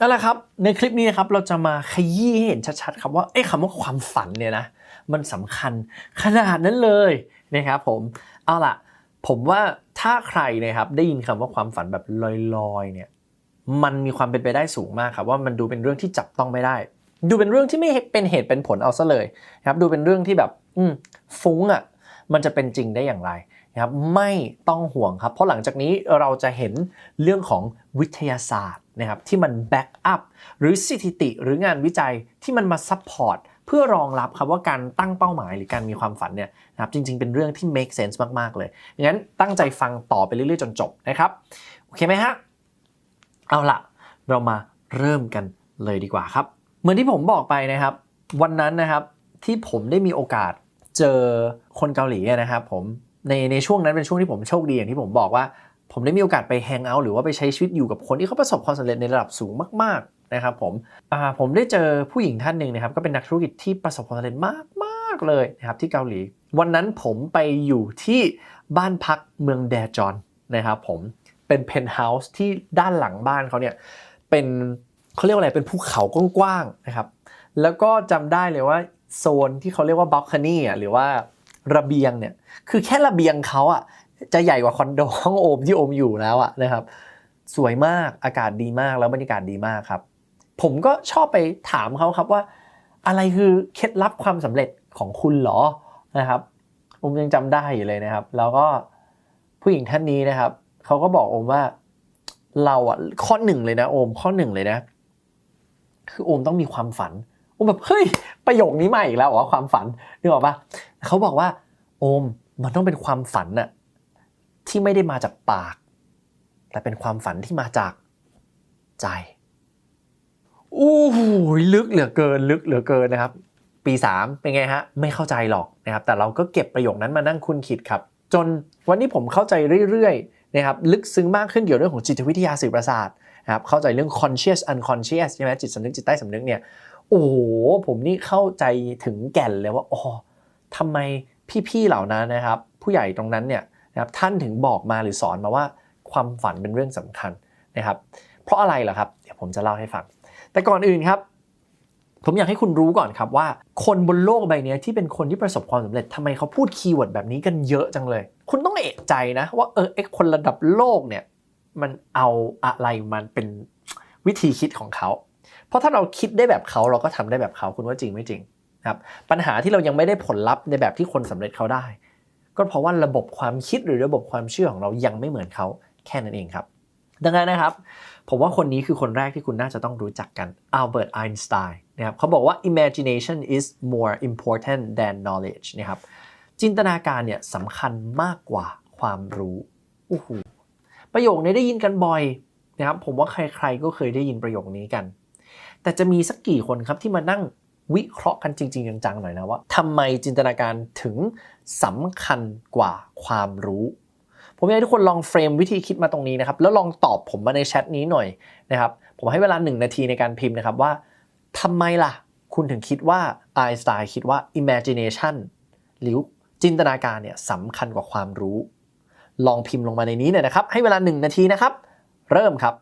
นั่นแหละครับ ในคลิปนี้นะครับเราจะมาขยี้ให้เห็นชัดๆครับว่าไอ้คำว่าความฝันเนี่ยนะมันสำคัญขนาดนั้นเลยนะครับผมเอาล่ะ ผมว่าถ้าใครนะครับได้ยินคำว่าความฝันแบบลอยๆเนี่ยมันมีความเป็นไปได้สูงมากครับว่ามันดูเป็นเรื่องที่จับต้องไม่ได้ ดูเป็นเรื่องที่ไม่เป็นเหตุเป็นผลเอาซะเลยนะครับดูเป็นเรื่องที่แบบอืมฟุ้งอะมันจะเป็นจริงได้อย่างไรนะครับไม่ต้องห่วงครับ เพราะหลังจากนี้เราจะเห็นเรื่องของวิทยาศาสตร์ นะครับที่มันแบ็กอัพหรือสถิติหรืองานวิจัยที่มันมาซัพพอร์ตเพื่อรองรับครับว่าการตั้งเป้าหมายหรือการมีความฝันเนี่ยนะครับจริงๆ เป็นเรื่องที่ make sense มากๆเลยงั้นตั้งใจฟังต่อไปเรื่อยๆ จนจบนะครับโอเคไหมฮะเอาละเรามาเริ่มกันเลยดีกว่าครับ เหมือนที่ผมบอกไปนะครับ วันนั้นนะครับที่ผมได้มีโอกาสเจอคนเกาหลีนะครับผมในในช่วงนั้นเป็นช่วงที่ผมโชคดีอย่างที่ผมบอกว่า ผมได้มีโอกาสไปแฮงเอาท์หรือว่าไปใช้ชีวิตอยู่กับคนที่เขาประสบความสำเร็จในระดับสูงมากๆนะครับผมอ่าผมได้เจอผู้หญิงท่านหนึ่งนะครับ ก็เป็นนักธุรกิจที่ประสบความสำเร็จมากๆเลยนะครับที่เกาหลี วันนั้นผมไปอยู่ที่บ้านพักเมืองแดจอนนะครับผมเป็นเพนท์เฮาส์ที่ด้านหลังบ้านเขาเนี่ยเป็นเขาเรียกว่าอะไรเป็นภูเขากว้างๆนะครับแล้วก็จำได้เลยว่าโซนที่เขาเรียกว่าบัลคานี่อะหรือว่าระเบียงเนี่ยคือแค่ระเบียงเขาอะ จะใหญ่กว่าคอนโดห้องโอมที่โอมอยู่แล้วอะนะครับ สวยมากอากาศดีมากแล้วบรรยากาศดีมากครับ ผมก็ชอบไปถามเขาครับว่า อะไรคือเคล็ดลับความสำเร็จของคุณหรอนะครับโอมยังจำได้อยู่เลยนะครับ แล้วก็ผู้หญิงท่านนี้นะครับเขาก็บอกโอมว่าเราอะข้อหนึ่งเลยนะ โอมข้อหนึ่งเลยนะ คือโอมต้องมีความฝันโอมแบบเฮ้ยประโยคนี้มาอีกแล้วเหรอความฝันนึกออกปะเขาบอกว่า โอมมันต้องเป็นความฝันน่ะ ที่ไม่ได้มาจากปาก แต่เป็นความฝันที่มาจากใจอู้หูลึกเหลือเกิน ลึกเหลือเกินนะครับ ปี 3 เป็นไงฮะ ไม่เข้าใจหรอกนะครับ แต่เราก็เก็บประโยคนั้นมานั่งคุ้นคิดครับ จนวันนี้ผมเข้าใจเรื่อยๆนะครับลึกซึ้งมากขึ้นเกี่ยวกับเรื่องของจิตวิทยาสื่อประสาทนะครับเข้าใจเรื่อง conscious unconscious ใช่ไหมจิตสำนึกจิตใต้สำนึกเนี่ยโอ้โหผมนี่เข้าใจถึงแก่นเลยว่าอ๋อทำไมพี่ๆเหล่านั้นนะครับ ผู้ใหญ่ตรงนั้นเนี่ย นะครับท่านถึงบอกมาหรือสอนมาว่าความฝันเป็นเรื่องสำคัญนะครับ เพราะอะไรล่ะครับ เดี๋ยวผมจะเล่าให้ฟัง แต่ก่อนอื่นครับ ผมอยากให้คุณรู้ก่อนครับว่า คนบนโลกใบนี้ที่เป็นคนที่ประสบความสำเร็จทำไมเขาพูดคีย์เวิร์ดแบบนี้กันเยอะจังเลย คุณต้องเอะใจนะ ว่าเออไอคนระดับโลกเนี่ยมันเอาอะไรมันเป็นวิธีคิดของเขา เพราะถ้าเราคิดได้แบบเขาเราก็ทำได้แบบเขาคุณว่าจริงไม่จริงครับปัญหาที่เรายังไม่ได้ผลลัพธ์ในแบบที่คนสำเร็จเขาได้ ก็เพราะว่าระบบความคิดหรือระบบความเชื่อของเรายังไม่เหมือนเขาแค่นั้นเองครับ ดังนั้นนะครับ ผมว่าคนนี้คือคนแรกที่คุณน่าจะต้องรู้จักกันอัลเบิร์ตไอน์สไตน์นะครับเขาบอกว่า imagination is more important than knowledge นะครับจินตนาการเนี่ยสำคัญมากกว่าความรู้โอ้โหประโยคนี้ได้ยินกันบ่อยนะครับผมว่าใครๆก็เคยได้ยินประโยคนี้กัน แต่จะมีสักกี่คนครับที่มานั่ง วิเคราะห์กันจริง ๆ จังๆหน่อยนะว่าทำไมจินตนาการถึงสำคัญกว่าความรู้ ผมอยากให้ทุกคนลองเฟรมวิธีคิดมาตรงนี้นะครับ แล้วลองตอบผมมาในแชทนี้หน่อยนะครับ ผมให้เวลา 1 นาทีในการพิมพ์นะครับว่าทำไมล่ะ คุณถึงคิดว่าไอน์สไตน์คิดว่า imagination หรือจินตนาการเนี่ยสำคัญกว่าความรู้ ลองพิมพ์ลงมาในนี้หน่อยนะครับ ให้เวลา 1 นาทีนะครับ เริ่มครับ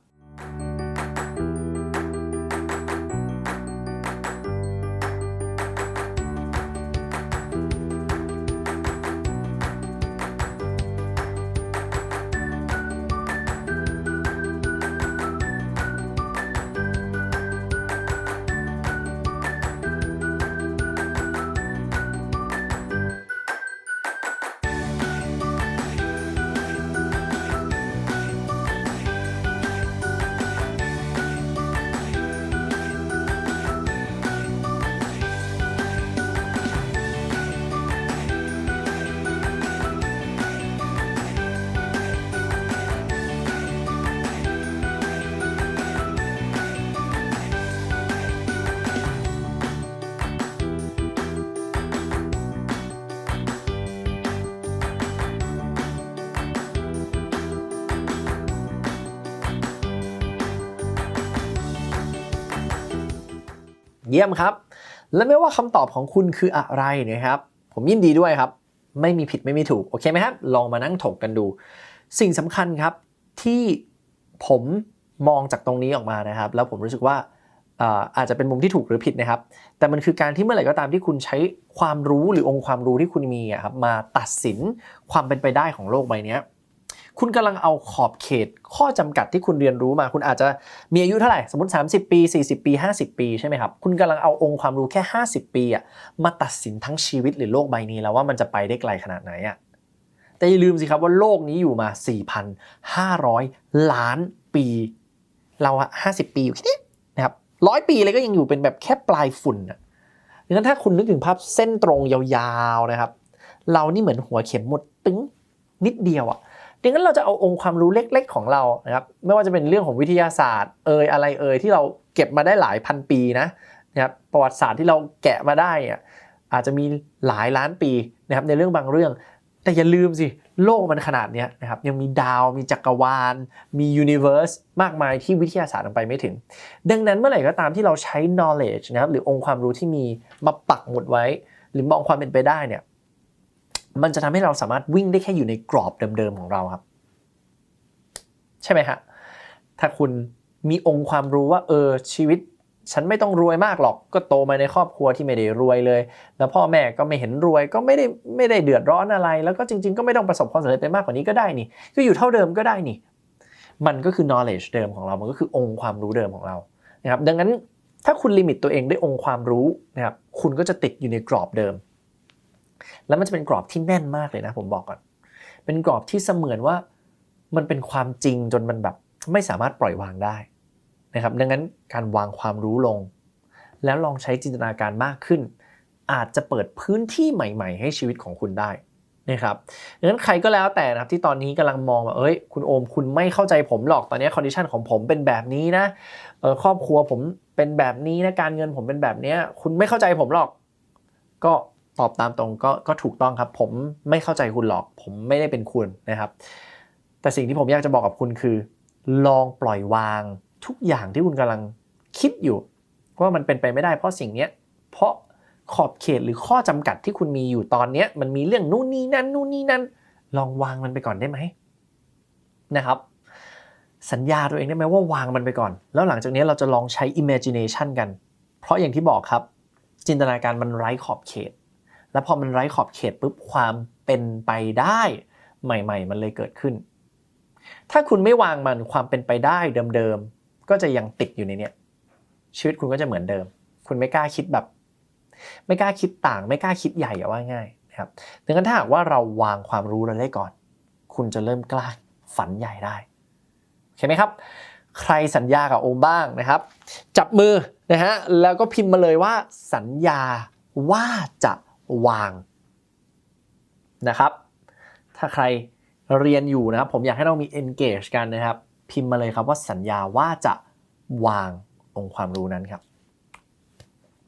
เยี่ยมครับ และไม่ว่าคำตอบของคุณคืออะไรนะครับ ผมยินดีด้วยครับ ไม่มีผิดไม่มีถูก โอเคไหมครับ ลองมานั่งถกกันดู สิ่งสำคัญครับที่ผมมองจากตรงนี้ออกมานะครับ แล้วผมรู้สึกว่าอาจจะเป็นมุมที่ถูกหรือผิดนะครับ แต่มันคือการที่เมื่อไหร่ก็ตามที่คุณใช้ความรู้หรือองค์ความรู้ที่คุณมีอะครับมาตัดสินความเป็นไปได้ของโลกใบนี้ คุณกำลังเอาขอบเขตข้อจำกัดที่คุณเรียนรู้มา คุณอาจจะมีอายุเท่าไหร่ สมมติ 30 ปี 40 ปี 50 ปีใช่ไหมครับ คุณกำลังเอาองค์ความรู้แค่ 50 ปีอะมาตัดสินทั้งชีวิตหรือโลกใบนี้แล้วว่ามันจะไปได้ไกลขนาดไหนอะแต่อย่าลืมสิครับว่าโลกนี้อยู่มา 4,500 ล้านปี เราอะ50 ปีอยู่แค่นี้นะครับร้อยปีเลยก็ยังอยู่เป็นแบบแค่ปลายฝุ่นอะดังนั้นถ้าคุณนึกถึงภาพเส้นตรงยาวๆนะครับ เรานี่เหมือนหัวเข็มหมดตึงนิดเดียวอะ ดังนั้นเราจะเอาองค์ความรู้เล็ก ๆ ของเรานะครับไม่ว่าจะเป็นเรื่องของวิทยาศาสตร์เอยอะไรเอยที่เราเก็บมาได้หลายพันปีนะนะครับประวัติศาสตร์ที่เราแกะมาได้อะอาจจะมีหลายล้านปีนะครับในเรื่องบางเรื่อง แต่อย่าลืมสิโลกมันขนาดเนี้ยนะครับยังมีดาวมีจักรวาล มียูนิเวอร์สมากมายที่วิทยาศาสตร์มันไปไม่ถึง ดังนั้นเมื่อไหร่ก็ตามที่เราใช้ knowledge นะครับหรือองค์ความรู้ที่มีมาปักหมุดไว้ หรือมองความเป็นไปได้เนี่ย มันจะทำให้เราสามารถวิ่งได้แค่อยู่ในกรอบเดิมๆของเราครับ ใช่ไหมฮะถ้าคุณมีองค์ความรู้ว่าเออชีวิต ฉันไม่ต้องรวยมากหรอก ก็โตมาในครอบครัวที่ไม่ได้รวยเลย แล้วพ่อแม่ก็ไม่เห็นรวยก็ไม่ได้ไม่ได้เดือดร้อนอะไร แล้วก็จริง ๆ ก็ไม่ต้องประสบความสำเร็จไปมากกว่านี้ก็ได้นี่ ก็อยู่เท่าเดิมก็ได้นี่ มันก็คือ knowledge เดิมของเรา มันก็คือองค์ความรู้เดิมของเรานะครับดังนั้นถ้าคุณลิมิตตัวเองด้วยองค์ความรู้นะครับคุณก็จะติดอยู่ในกรอบเดิม แล้วมันจะเป็นกรอบที่แน่นมากเลยนะ ผมบอกก่อน เป็นกรอบที่เสมือนว่ามันเป็นความจริงจนมันแบบไม่สามารถปล่อยวางได้นะครับ ดังนั้นการวางความรู้ลง แล้วลองใช้จินตนาการมากขึ้น อาจจะเปิดพื้นที่ใหม่ ๆ ให้ชีวิตของคุณได้นะครับดังนั้นใครก็แล้วแต่นะครับที่ตอนนี้กำลังมองว่าเอ้ยคุณโอมคุณไม่เข้าใจผมหรอกตอนนี้คอนดิชันของผมเป็นแบบนี้นะออครอบครัวผมเป็นแบบนี้นะการเงินผมเป็นแบบนี้คุณไม่เข้าใจผมหรอก ก็ ตอบตามตรงก็ก็ถูกต้องครับ ผมไม่เข้าใจคุณหรอก ผมไม่ได้เป็นคุณนะครับ แต่สิ่งที่ผมอยากจะบอกกับคุณคือ ลองปล่อยวางทุกอย่างที่คุณกำลังคิดอยู่ว่ามันเป็นไปไม่ได้เพราะสิ่งเนี้ยเพราะขอบเขตหรือข้อจำกัดที่คุณมีอยู่ตอนเนี้ยมันมีเรื่องนู่นนี่นั่นนู่นนี่นั่น ลองวางมันไปก่อนได้ไหมนะครับ สัญญาตัวเองได้ไหมว่าวางมันไปก่อน แล้วหลังจากนี้เราจะลองใช้ imagination กัน เพราะอย่างที่บอกครับ จินตนาการมันไร้ขอบเขต แล้วพอมันไร้ขอบเขตปุ๊บความเป็นไปได้ใหม่ ๆ มันเลยเกิดขึ้น ถ้าคุณไม่วางมันความเป็นไปได้เดิมๆก็จะยังติดอยู่ในเนี้ยชีวิตคุณก็จะเหมือนเดิม คุณไม่กล้าคิดแบบ ไม่กล้าคิดต่าง ไม่กล้าคิดใหญ่อะว่าง่ายนะครับดังนั้นถ้าหากว่าเราวางความรู้เราได้ก่อน คุณจะเริ่มกล้าฝันใหญ่ได้โอเคไหมครับ ใครสัญญากับโอมบ้างนะครับ จับมือนะฮะแล้วก็พิมพ์มาเลยว่าสัญญาว่าจะ วางนะครับ ถ้าใครเรียนอยู่นะครับ ผมอยากให้เรามี engage กันนะครับ พิมพ์มาเลยครับว่าสัญญาว่าจะวางองค์ความรู้นั้นครับ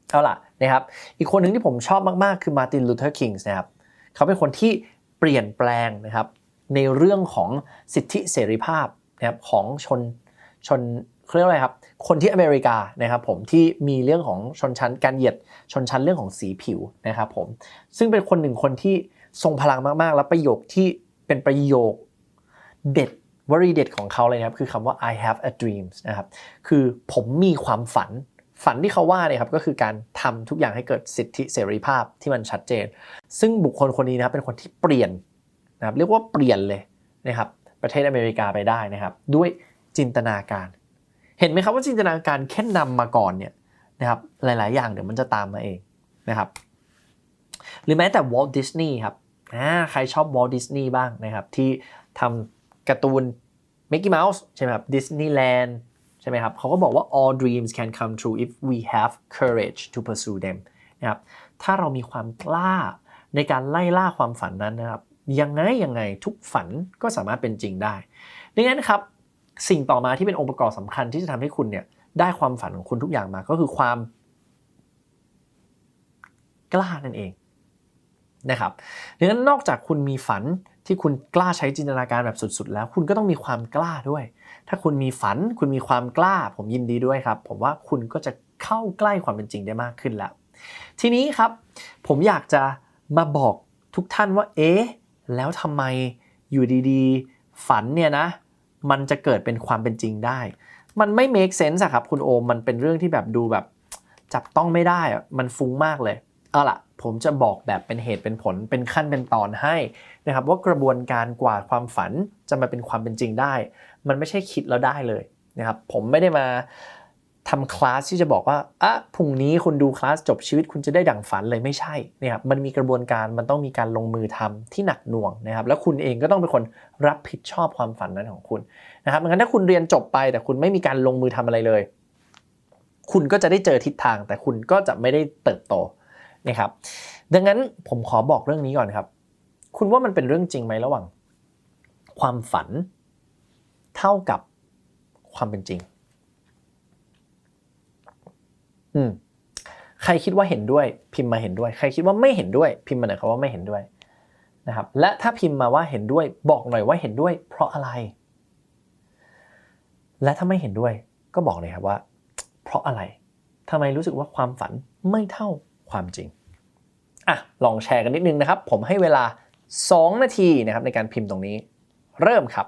เอาล่ะนะครับ อีกคนหนึ่งที่ผมชอบมาก ๆ คือมาร์ตินลูเทอร์คิงส์นะครับ เขาเป็นคนที่เปลี่ยนแปลงนะครับ ในเรื่องของสิทธิเสรีภาพนะครับของชนชนเรียกว่าอะไรครับ คนที่อเมริกานะครับผมที่มีเรื่องของชนชั้นการเหยียดชนชั้นเรื่องของสีผิวนะครับผมซึ่งเป็นคนหนึ่งคนที่ทรงพลังมากๆ และประโยคที่เป็นประโยคเด็ดวลีเด็ดของเขาเลยนะครับคือคำว่า I have a dream นะครับคือผมมีความฝันฝันที่เขาว่าเนี่ยครับก็คือการทำทุกอย่างให้เกิดสิทธิเสรีภาพที่มันชัดเจน ซึ่งบุคคลคนนี้นะครับเป็นคนที่เปลี่ยนนะครับเรียกว่าเปลี่ยนเลยนะครับประเทศอเมริกาไปได้นะครับ ด้วยจินตนาการ เห็นไหมครับว่าจินตนาการแค่นำมาก่อนเนี่ยนะครับหลาย ๆ อย่างเดี๋ยวมันจะตามมาเองนะครับ หรือแม้แต่วอลต์ดิสนีย์ครับใครชอบวอลต์ดิสนีย์บ้างนะครับ ที่ทำการ์ตูนมิกกี้เมาส์ใช่ไหมครับดิสนีย์แลนด์ใช่ไหมครับเขาก็บอกว่า all dreams can come true if we have courage to pursue them นะครับถ้าเรามีความกล้าในการไล่ล่าความฝันนั้นนะครับยังไงยังไงทุกฝันก็สามารถเป็นจริงได้ดังนั้นครับ สิ่งต่อมาที่เป็นองค์ประกอบสำคัญที่จะทำให้คุณเนี่ยได้ความฝันของคุณทุกอย่างมาก็คือความ กล้านั่นเองนะครับดังนั้นนอกจากคุณมีฝันที่คุณกล้าใช้จินตนาการแบบสุดๆ แล้ว คุณก็ต้องมีความกล้าด้วย ถ้าคุณมีฝันคุณมีความกล้า ผมยินดีด้วยครับ ผมว่าคุณก็จะเข้าใกล้ความเป็นจริงได้มากขึ้นแล้ว ทีนี้ครับผมอยากจะมาบอกทุกท่านว่าเอ๊ะแล้วทำไมอยู่ดีๆ ฝันเนี่ยนะ มันจะเกิดเป็นความเป็นจริงได้ มันไม่ make sense อะครับคุณโอมมันเป็นเรื่องที่แบบดูแบบ จับต้องไม่ได้อะมันฟุ้งมากเลยเอาล่ะผมจะบอกแบบเป็นเหตุเป็นผลเป็นขั้นเป็นตอนให้นะครับว่ากระบวนการกว่าความฝันจะมาเป็นความเป็นจริงได้ มันไม่ใช่คิดแล้วได้เลยนะครับผมไม่ได้มา ทำคลาสที่จะบอกว่าอะพรุ่งนี้คุณดูคลาสจบชีวิตคุณจะได้ดั่งฝันเลยไม่ใช่นะครับมันมีกระบวนการมันต้องมีการลงมือทำที่หนักหน่วงนะครับ แล้วคุณเองก็ต้องเป็นคนรับผิดชอบความฝันนั้นของคุณนะครับงั้นถ้าคุณเรียนจบไปแต่คุณไม่มีการลงมือทำอะไรเลย คุณก็จะได้เจอทิศทาง แต่คุณก็จะไม่ได้เติบโตนะครับ ดังนั้นผมขอบอกเรื่องนี้ก่อนครับ คุณว่ามันเป็นเรื่องจริงไหมระหว่าง ความฝัน เท่ากับความเป็นจริง อืมใครคิดว่าเห็นด้วย พิมพ์มาเห็นด้วย ใครคิดว่าไม่เห็นด้วย พิมพ์มาหน่อยครับว่าไม่เห็นด้วยนะครับ และถ้าพิมพ์มาว่าเห็นด้วย บอกหน่อยว่าเห็นด้วย เพราะอะไร และถ้าไม่เห็นด้วย ก็บอกเลยครับว่า เพราะอะไรทำไมรู้สึกว่าความฝันไม่เท่าความจริงอะลองแชร์กันนิดนึงนะครับ ผมให้เวลา 2 นาทีนะครับในการพิมพ์ตรงนี้ เริ่มครับ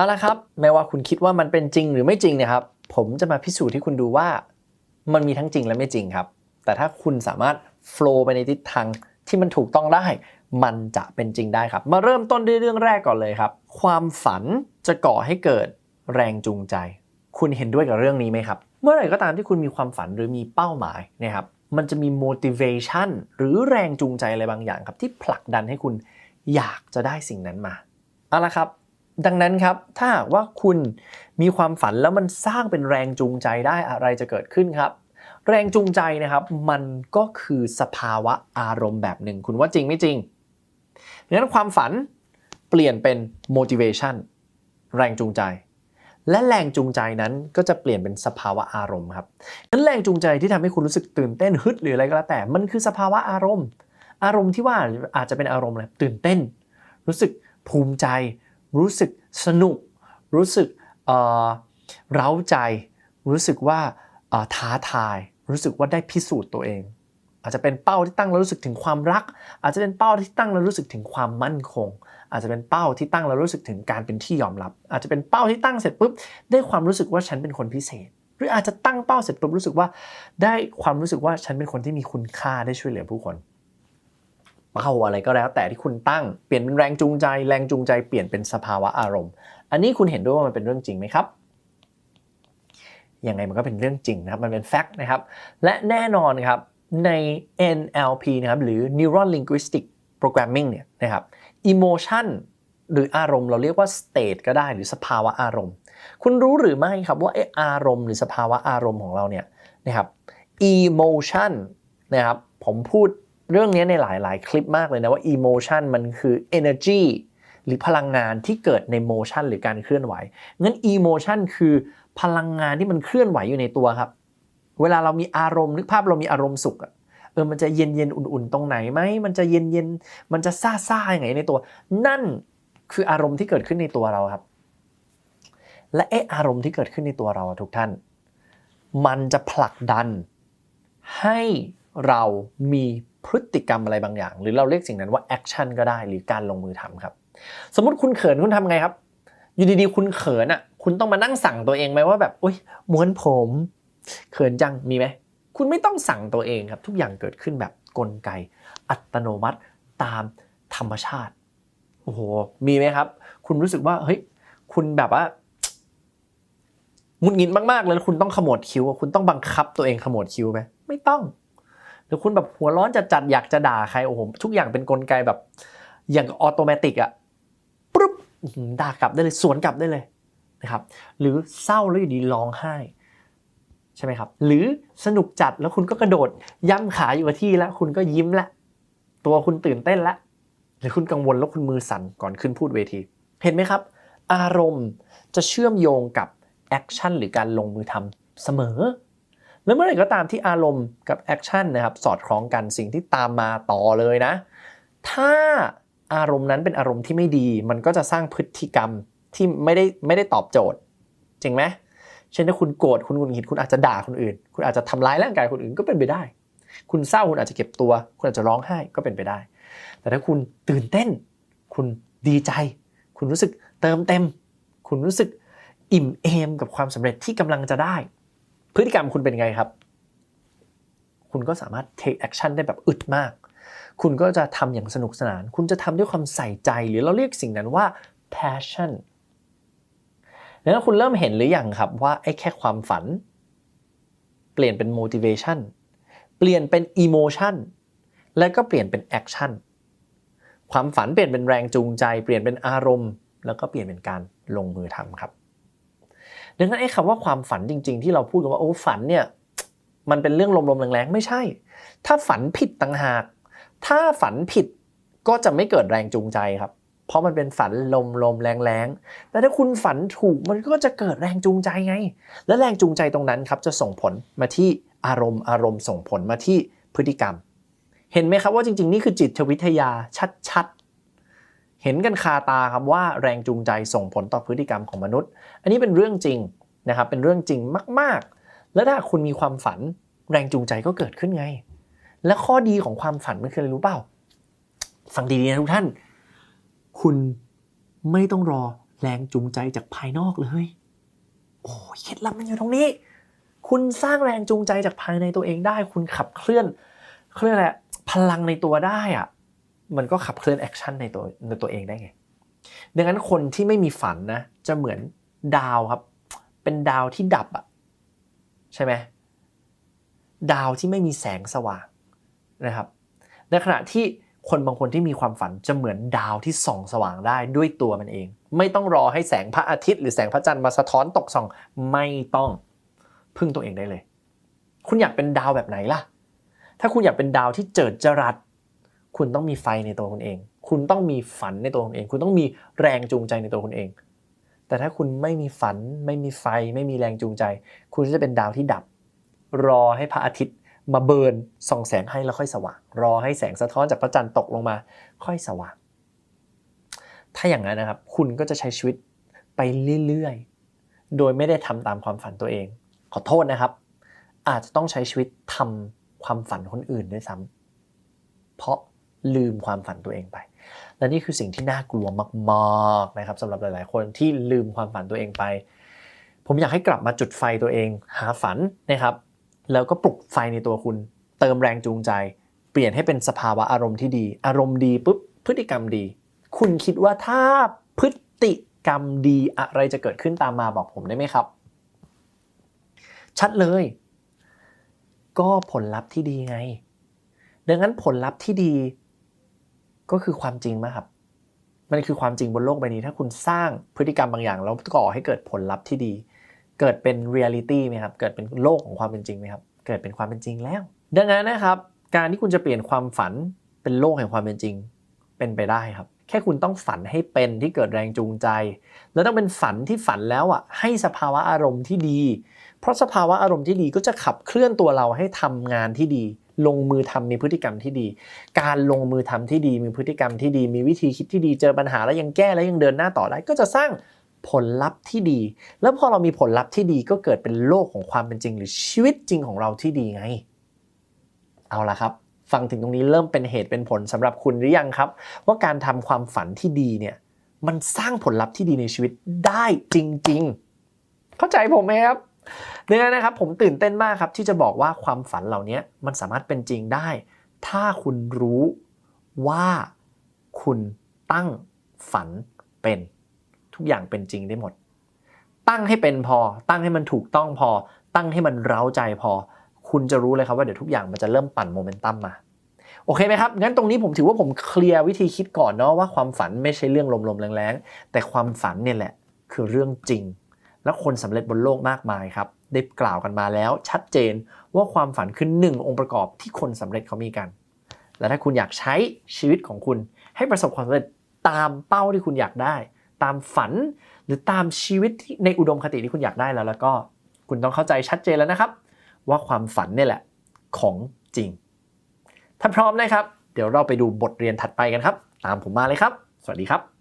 เอาละครับแม้ว่าคุณคิดว่ามันเป็นจริงหรือไม่จริงเนะครับผมจะมาพิสูจน์ให้คุณดูว่ามันมีทั้งจริงและไม่จริงครับ แต่ถ้าคุณสามารถโฟล์ไปในทิศทางที่มันถูกต้องได้ มันจะเป็นจริงได้ครับ มาเริ่มต้นด้วยเรื่องแรกก่อนเลยครับ ความฝันจะก่อให้เกิดแรงจูงใจ คุณเห็นด้วยกับเรื่องนี้ไหมครับ เมื่อไหร่ก็ตามที่คุณมีความฝันหรือมีเป้าหมายนะครับ มันจะมี motivation หรือแรงจูงใจอะไรบางอย่างครับที่ผลักดันให้คุณอยากจะได้สิ่งนั้นมาเอาละครับ ดังนั้นครับถ้าหากว่าคุณมีความฝันแล้วมันสร้างเป็นแรงจูงใจได้อะไรจะเกิดขึ้นครับ แรงจูงใจนะครับ มันก็คือสภาวะอารมณ์แบบหนึ่ง คุณว่าจริงไม่จริงดังนั้นความฝันเปลี่ยนเป็น motivation แรงจูงใจ และแรงจูงใจนั้นก็จะเปลี่ยนเป็นสภาวะอารมณ์ครับนั้นแรงจูงใจที่ทำให้คุณรู้สึกตื่นเต้นฮึดหรืออะไรก็แล้วแต่ มันคือสภาวะอารมณ์ อารมณ์ที่ว่าอาจจะเป็นอารมณ์อะไรตื่นเต้น รู้สึกภูมิใจ รู้สึกสนุก รู้สึกเอ่อเร้าใจ รู้สึกว่าเอ่อท้าทาย รู้สึกว่าได้พิสูจน์ตัวเอง อาจจะเป็นเป้าที่ตั้งแล้วรู้สึกถึงความรัก อาจจะเป็นเป้าที่ตั้งแล้วรู้สึกถึงความมั่นคง อาจจะเป็นเป้าที่ตั้งแล้วรู้สึกถึงการเป็นที่ยอมรับ อาจจะเป็นเป้าที่ตั้งเสร็จปุ๊บได้ความรู้สึกว่าฉันเป็นคนพิเศษ หรืออาจจะตั้งเป้าเสร็จปุ๊บรู้สึกว่า ได้ความรู้สึกว่าฉันเป็นคนที่มีคุณค่าได้ช่วยเหลือผู้คน เป้าอะไรก็แล้ว แต่ที่คุณตั้งเปลี่ยนเป็นแรงจูงใจ แรงจูงใจเปลี่ยนเป็นสภาวะอารมณ์ อันนี้คุณเห็นด้วยว่ามันเป็นเรื่องจริงไหมครับยังไงมันก็เป็นเรื่องจริงนะครับ มันเป็นแฟกต์นะครับ และแน่นอนครับ ใน NLP นะครับหรือ Neural Linguistic Programming เนี่ยนะครับ emotion หรืออารมณ์เราเรียกว่า state ก็ได้หรือสภาวะอารมณ์ คุณรู้หรือไม่ครับว่าไออารมณ์หรือสภาวะอารมณ์ของเราเนี่ยนะครับ emotion นะครับผมพูด เรื่องนี้ในหลาย ๆ คลิปมากเลยนะว่า emotion มันคือ energy หรือพลังงานที่เกิดใน motion หรือการเคลื่อนไหวงั้น emotion คือพลังงานที่มันเคลื่อนไหวอยู่ในตัวครับ เวลาเรามีอารมณ์นึกภาพเรามีอารมณ์สุขอะเออมันจะเย็นเย็นๆอุ่นๆ ตรงไหนไหมมันจะเย็นเย็นๆมันจะซาซาๆยังไงในตัว นั่นคืออารมณ์ที่เกิดขึ้นในตัวเราครับ และไออารมณ์ที่เกิดขึ้นในตัวเราทุกท่าน มันจะผลักดันให้เรามี พฤติกรรมอะไรบางอย่าง หรือเราเรียกสิ่งนั้นว่าแอคชั่นก็ได้หรือการลงมือทำครับ สมมติคุณเขินคุณทำไงครับ อยู่ดีๆ คุณเขินอะ คุณต้องมานั่งสั่งตัวเองไหมว่าแบบอุ้ยม้วนผม เขินจังมีไหมคุณไม่ต้องสั่งตัวเองครับ ทุกอย่างเกิดขึ้นแบบกลไก อัตโนมัติตามธรรมชาติโอ้โหมีไหมครับ คุณรู้สึกว่าเฮ้ยคุณแบบว่าหงุดหงิดมากๆเลยแล้วคุณต้องขมวดคิ้วคุณต้องบังคับตัวเองขมวดคิ้วไหมไม่ต้อง หรือคุณแบบหัวร้อนจัดจัดอยากจะด่าใครโอ้โหทุกอย่างเป็นกลไกแบบอย่างออโตเมติกอะปุ๊บด่ากลับได้เลยสวนกลับได้เลยนะครับหรือเศร้าแล้วอยู่ดีร้องไห้ใช่ไหมครับหรือสนุกจัดแล้วคุณก็กระโดดย่ำขาอยู่กับที่แล้วคุณก็ยิ้มละ ตัวคุณตื่นเต้นละหรือคุณกังวลแล้วคุณมือสั่นก่อนขึ้นพูดเวที เห็นไหมครับ อารมณ์จะเชื่อมโยงกับแอคชั่นหรือการลงมือทำเสมอ แล้วเมื่อไหร่ก็ตามที่อารมณ์กับแอคชั่นนะครับสอดคล้องกันสิ่งที่ตามมาต่อเลยนะ ถ้าอารมณ์นั้นเป็นอารมณ์ที่ไม่ดี มันก็จะสร้างพฤติกรรมที่ไม่ได้ไม่ได้ตอบโจทย์ จริงไหมเช่นถ้าคุณโกรธคุณหงุดหงิดคุณอาจจะด่าคนอื่น คุณอาจจะทำร้ายร่างกายคนอื่นก็เป็นไปได้ คุณเศร้าคุณอาจจะเก็บตัว คุณอาจจะร้องไห้ก็เป็นไปได้ แต่ถ้าคุณตื่นเต้น คุณดีใจ คุณรู้สึกเติมเต็ม คุณรู้สึกอิ่มเอมกับความสำเร็จที่กำลังจะได้ พฤติกรรมคุณเป็นไงครับ คุณก็สามารถ take action ได้แบบอึดมาก คุณก็จะทำอย่างสนุกสนาน คุณจะทำด้วยความใส่ใจหรือเราเรียกสิ่งนั้นว่า passion แล้วคุณเริ่มเห็นหรือยังครับว่าไอ้แค่ความฝัน เปลี่ยนเป็น motivation เปลี่ยนเป็น emotion และก็เปลี่ยนเป็น action ความฝันเปลี่ยนเป็นแรงจูงใจ เปลี่ยนเป็นอารมณ์ แล้วก็เปลี่ยนเป็นการลงมือทำครับ ดังนั้นไอ้คำว่าความฝันจริง ๆ ที่เราพูดกันว่าโอ้ฝันเนี่ยมันเป็นเรื่องลมๆแรงๆไม่ใช่ ถ้าฝันผิดต่างหาก ถ้าฝันผิดก็จะไม่เกิดแรงจูงใจครับ เพราะมันเป็นฝันลมๆแรงๆแต่ถ้าคุณฝันถูกมันก็จะเกิดแรงจูงใจไง และแรงจูงใจตรงนั้นครับจะส่งผลมาที่อารมณ์อารมณ์ส่งผลมาที่พฤติกรรม เห็นไหมครับว่าจริงๆ นี่คือจิตวิทยาชัดๆ เห็นกันคาตาครับว่าแรงจูงใจส่งผลต่อพฤติกรรมของมนุษย์ อันนี้เป็นเรื่องจริงนะครับ เป็นเรื่องจริงมาก ๆ และถ้าคุณมีความฝันแรงจูงใจก็เกิดขึ้นไง และข้อดีของความฝันมันคืออะไรรู้เปล่า ฟังดีๆนะทุกท่าน คุณไม่ต้องรอแรงจูงใจจากภายนอกเลย โอ้ยเคล็ดลับมันอยู่ตรงนี้ คุณสร้างแรงจูงใจจากภายในตัวเองได้ คุณขับเคลื่อนเขาเรียกอะไรอะพลังในตัวได้อะ มันก็ขับเคลื่อนแอคชั่นในตัวในตัวเองได้ไง ดังนั้นคนที่ไม่มีฝันนะ จะเหมือนดาวครับ เป็นดาวที่ดับอะใช่ไหมดาวที่ไม่มีแสงสว่างนะครับ ในขณะที่คนบางคนที่มีความฝันจะเหมือนดาวที่ส่องสว่างได้ด้วยตัวมันเอง ไม่ต้องรอให้แสงพระอาทิตย์หรือแสงพระจันทร์มาสะท้อนตกส่อง ไม่ต้องพึ่งตัวเองได้เลย คุณอยากเป็นดาวแบบไหนล่ะ ถ้าคุณอยากเป็นดาวที่เจิดจรัส คุณต้องมีไฟในตัวคุณเอง คุณต้องมีฝันในตัวคุณเอง คุณต้องมีแรงจูงใจในตัวคุณเอง แต่ถ้าคุณไม่มีฝัน ไม่มีไฟ ไม่มีแรงจูงใจ คุณจะเป็นดาวที่ดับ รอให้พระอาทิตย์มาเบิร์นส่องแสงให้แล้วค่อยสว่าง รอให้แสงสะท้อนจากพระจันทร์ตกลงมา ค่อยสว่าง ถ้าอย่างนั้นนะครับ คุณก็จะใช้ชีวิตไปเรื่อยๆ โดยไม่ได้ทำตามความฝันตัวเอง ขอโทษนะครับ อาจจะต้องใช้ชีวิตทำความฝันคนอื่นด้วยซ้ำเพราะ ลืมความฝันตัวเองไป และนี่คือสิ่งที่น่ากลัวมากๆนะครับสำหรับหลาย ๆ คนที่ลืมความฝันตัวเองไป ผมอยากให้กลับมาจุดไฟตัวเอง หาฝันนะครับ แล้วก็ปลุกไฟในตัวคุณ เติมแรงจูงใจ เปลี่ยนให้เป็นสภาวะอารมณ์ที่ดี อารมณ์ดีปุ๊บพฤติกรรมดี คุณคิดว่าถ้าพฤติกรรมดีอะไรจะเกิดขึ้นตามมาบอกผมได้ไหมครับ ชัดเลย ก็ผลลัพธ์ที่ดีไง ดังนั้นผลลัพธ์ที่ดี ก็คือความจริงมากครับ มันคือความจริงบนโลกใบนี้ ถ้าคุณสร้างพฤติกรรมบางอย่างแล้วก่อให้เกิดผลลัพธ์ที่ดี เกิดเป็นเรียลิตี้ไหมครับ เกิดเป็นโลกของความเป็นจริงไหมครับ เกิดเป็นความเป็นจริงแล้ว ดังนั้นนะครับ การที่คุณจะเปลี่ยนความฝันเป็นโลกแห่งความเป็นจริง เป็นไปได้ครับ แค่คุณต้องฝันให้เป็นที่เกิดแรงจูงใจ แล้วต้องเป็นฝันที่ฝันแล้วอะให้สภาวะอารมณ์ที่ดี เพราะสภาวะอารมณ์ที่ดีก็จะขับเคลื่อนตัวเราให้ทำงานที่ดี ลงมือทำมีพฤติกรรมที่ดี การลงมือทำที่ดีมีพฤติกรรมที่ดี มีวิธีคิดที่ดีเจอปัญหาแล้วยังแก้แล้วยังเดินหน้าต่อได้ก็จะสร้างผลลัพธ์ที่ดี แล้วพอเรามีผลลัพธ์ที่ดีก็เกิดเป็นโลกของความเป็นจริง หรือชีวิตจริงของเราที่ดีไง เอาละครับ ฟังถึงตรงนี้เริ่มเป็นเหตุเป็นผลสำหรับคุณหรือยังครับ ว่าการทำความฝันที่ดีเนี่ยมันสร้างผลลัพธ์ที่ดีในชีวิตได้จริง ๆ เข้าใจผมไหมครับ ดังนั้นนะครับผมตื่นเต้นมากครับที่จะบอกว่าความฝันเหล่านี้มันสามารถเป็นจริงได้ ถ้าคุณรู้ว่าคุณตั้งฝันเป็นทุกอย่างเป็นจริงได้หมด ตั้งให้เป็นพอ ตั้งให้มันถูกต้องพอ ตั้งให้มันเร้าใจพอ คุณจะรู้เลยครับว่าเดี๋ยวทุกอย่างมันจะเริ่มปั่นโมเมนตัมมาโอเคไหมครับงั้นตรงนี้ผมถือว่าผมเคลียร์วิธีคิดก่อนเนาะว่าความฝันไม่ใช่เรื่องลมๆแรงๆแต่ความฝันเนี่ยแหละคือเรื่องจริง และคนสำเร็จบนโลกมากมายครับ ได้กล่าวกันมาแล้ว ชัดเจนว่าความฝันคือหนึ่งองค์ประกอบที่คนสำเร็จเขามีกัน และถ้าคุณอยากใช้ชีวิตของคุณ ให้ประสบความสำเร็จตามเป้าที่คุณอยากได้ ตามฝันหรือตามชีวิตที่ในอุดมคติที่คุณอยากได้แล้ว แล้วก็คุณต้องเข้าใจชัดเจนแล้วนะครับ ว่าความฝันนี่แหละของจริง ถ้าพร้อมนะครับ เดี๋ยวเราไปดูบทเรียนถัดไปกันครับ ตามผมมาเลยครับ สวัสดีครับ